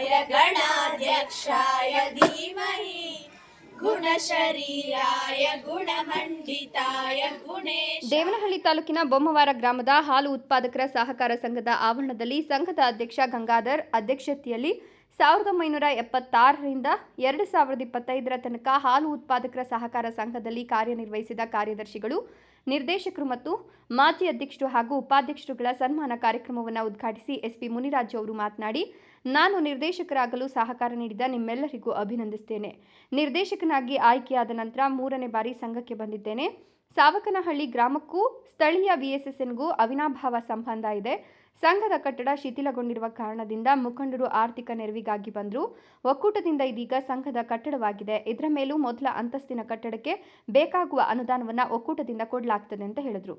गणाध्यक्षाय गणाध्यक्षाय धीमहि गुणशरीराय गुणमण्डिताय गुणेश ದೇವನಹಳ್ಳಿ ತಾಲೂಕಿನ ಬೊಮ್ಮವಾರ ಗ್ರಾಮದ ಹಾಲು ಉತ್ಪಾದಕರ ಸಹಕಾರ ಸಂಘದ ಆವರಣದಲ್ಲಿ ಸಂಘದ ಅಧ್ಯಕ್ಷ ಗಂಗಾಧರ್ ಅಧ್ಯಕ್ಷತೆಯಲ್ಲಿ ಸಾವಿರದ ಒಂಬೈನೂರ ಎಪ್ಪತ್ತಾರರಿಂದ ಎರಡು ಸಾವಿರದ ಇಪ್ಪತ್ತೈದರ ತನಕ ಹಾಲು ಉತ್ಪಾದಕರ ಸಹಕಾರ ಸಂಘದಲ್ಲಿ ಕಾರ್ಯನಿರ್ವಹಿಸಿದ ಕಾರ್ಯದರ್ಶಿಗಳು, ನಿರ್ದೇಶಕರು ಮತ್ತು ಮಾಜಿ ಅಧ್ಯಕ್ಷರು ಹಾಗೂ ಉಪಾಧ್ಯಕ್ಷರುಗಳ ಸನ್ಮಾನ ಕಾರ್ಯಕ್ರಮವನ್ನು ಉದ್ಘಾಟಿಸಿ ಎಸ್ಪಿ ಮುನಿರಾಜ್ ಅವರು ಮಾತನಾಡಿ, ನಾನು ನಿರ್ದೇಶಕರಾಗಲು ಸಹಕಾರ ನೀಡಿದ ನಿಮ್ಮೆಲ್ಲರಿಗೂ ಅಭಿನಂದಿಸುತ್ತೇನೆ ನಿರ್ದೇಶಕನಾಗಿ ಆಯ್ಕೆಯಾದ ನಂತರ ಮೂರನೇ ಬಾರಿ ಸಂಘಕ್ಕೆ ಬಂದಿದ್ದೇನೆ. ಸಾವಕನಹಳ್ಳಿ ಗ್ರಾಮಕ್ಕೂ ಸ್ಥಳೀಯ ವಿಎಸ್ಎಸ್ಎನ್ಗೂ ಅವಿನಾಭಾವ ಸಂಬಂಧ ಇದೆ. ಸಂಘದ ಕಟ್ಟಡ ಶಿಥಿಲಗೊಂಡಿರುವ ಕಾರಣದಿಂದ ಮುಖಂಡರು ಆರ್ಥಿಕ ನೆರವಿಗಾಗಿ ಬಂದರು. ಒಕ್ಕೂಟದಿಂದ ಇದೀಗ ಸಂಘದ ಕಟ್ಟಡವಾಗಿದೆ. ಇದರ ಮೇಲೂ ಮೊದಲ ಅಂತಸ್ತಿನ ಕಟ್ಟಡಕ್ಕೆ ಬೇಕಾಗುವ ಅನುದಾನವನ್ನು ಒಕ್ಕೂಟದಿಂದ ಕೊಡಲಾಗ್ತದೆ ಅಂತ ಹೇಳಿದರು.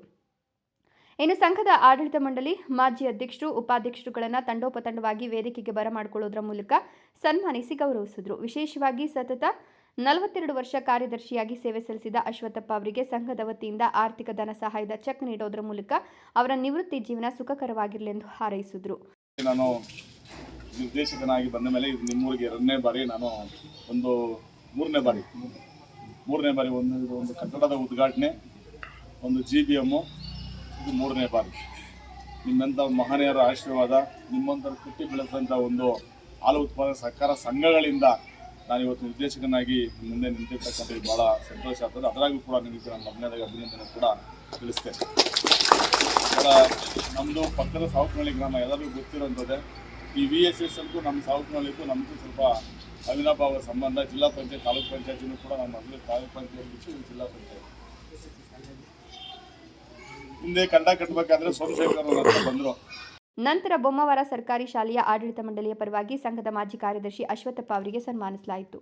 ಇನ್ನು ಸಂಘದ ಆಡಳಿತ ಮಂಡಳಿ ಮಾಜಿ ಅಧ್ಯಕ್ಷರು, ಉಪಾಧ್ಯಕ್ಷರುಗಳನ್ನು ತಂಡೋಪತಂಡವಾಗಿ ವೇದಿಕೆಗೆ ಬರಮಾಡಿಕೊಳ್ಳೋದ್ರ ಮೂಲಕ ಸನ್ಮಾನಿಸಿ ಗೌರವಿಸಿದರು. ವಿಶೇಷವಾಗಿ ಸತತ ನಲವತ್ತೆರಡು ವರ್ಷ ಕಾರ್ಯದರ್ಶಿಯಾಗಿ ಸೇವೆ ಸಲ್ಲಿಸಿದ ಅಶ್ವಥಪ್ಪ ಅವರಿಗೆ ಸಂಘದ ವತಿಯಿಂದ ಆರ್ಥಿಕ ಧನ ಸಹಾಯದ ಚೆಕ್ ನೀಡೋದ್ರ ಮೂಲಕ ಅವರ ನಿವೃತ್ತಿ ಜೀವನ ಸುಖಕರವಾಗಿರಲಿ ಎಂದು ಹಾರೈಸಿದರು. ನಾನು ನಿರ್ದೇಶಕನಾಗಿ ಬಂದ ಮೇಲೆ ನಿಮ್ಮೂರಿಗೆ ಎರಡನೇ ಬಾರಿ ನಾನು ಒಂದು ಮೂರನೇ ಬಾರಿ ಮೂರನೇ ಬಾರಿ ಒಂದು ಒಂದು ಕಟ್ಟಡದ ಉದ್ಘಾಟನೆ, ಒಂದು ಜಿ ಬಿ ಎಮ್ಮು ಇದು ಮೂರನೇ ಬಾರಿ. ನಿಮ್ಮಂಥ ಮಹನೀಯರ ಆಶೀರ್ವಾದ ನಿಮ್ಮಂಥ ಕಟ್ಟಿ ಬೆಳೆಸಿದಂಥ ಒಂದು ಹಾಲು ಉತ್ಪಾದನಾ ಸಹಕಾರ ಸಂಘಗಳಿಂದ ನಾನು ಇವತ್ತು ನಿರ್ದೇಶಕನಾಗಿ ಮುಂದೆ ನಿಂತಿರ್ತಕ್ಕಂಥ ಭಾಳ ಸಂತೋಷ ಆಗ್ತದೆ. ಅದರಾಗೂ ಕೂಡ ನಿಮಗೆ ನಮ್ಮ ಮೊದಲನೇದಾಗಿ ಅಭಿನಂದನೆ ಕೂಡ ತಿಳಿಸ್ತೇನೆ. ನಮ್ಮದು ಪಕ್ಕದ ಸಾವುಕನಹಳ್ಳಿ ಗ್ರಾಮ, ಎಲ್ಲರಿಗೂ ಗೊತ್ತಿರೋಂಥದ್ದೇ, ಈ ವಿ ಎಸ್ ಎಸ್ ಅಂತೂ ನಮ್ಮ ಸಾವುಕನಹಳ್ಳಿಗೂ ನಮಗೂ ಸ್ವಲ್ಪ ಅವಿನಾಭಾವ ಸಂಬಂಧ, ಜಿಲ್ಲಾ ಪಂಚಾಯತ್, ತಾಲೂಕು ಪಂಚಾಯತಿನೂ ಕೂಡ ನಮ್ಮ ಮೊದಲು ತಾಲೂಕು ಪಂಚಾಯತ್ ಜಿಲ್ಲಾ ಪಂಚಾಯತ್. ಮುಂದೆ ಕಂಡ ಕಟ್ಟಬೇಕಾದ್ರೆ ಸೋಮಶೇಖರ್ ಹತ್ರ ಬಂದರು. ನಂತರ ಬೊಮ್ಮವಾರ ಸರ್ಕಾರಿ ಶಾಲೆಯ ಆಡಳಿತ ಮಂಡಳಿಯ ಪರವಾಗಿ ಸಂಘದ ಮಾಜಿ ಕಾರ್ಯದರ್ಶಿ ಅಶ್ವತ್ಥಪ್ಪ ಅವರಿಗೆ ಸನ್ಮಾನಿಸಲಾಯಿತು.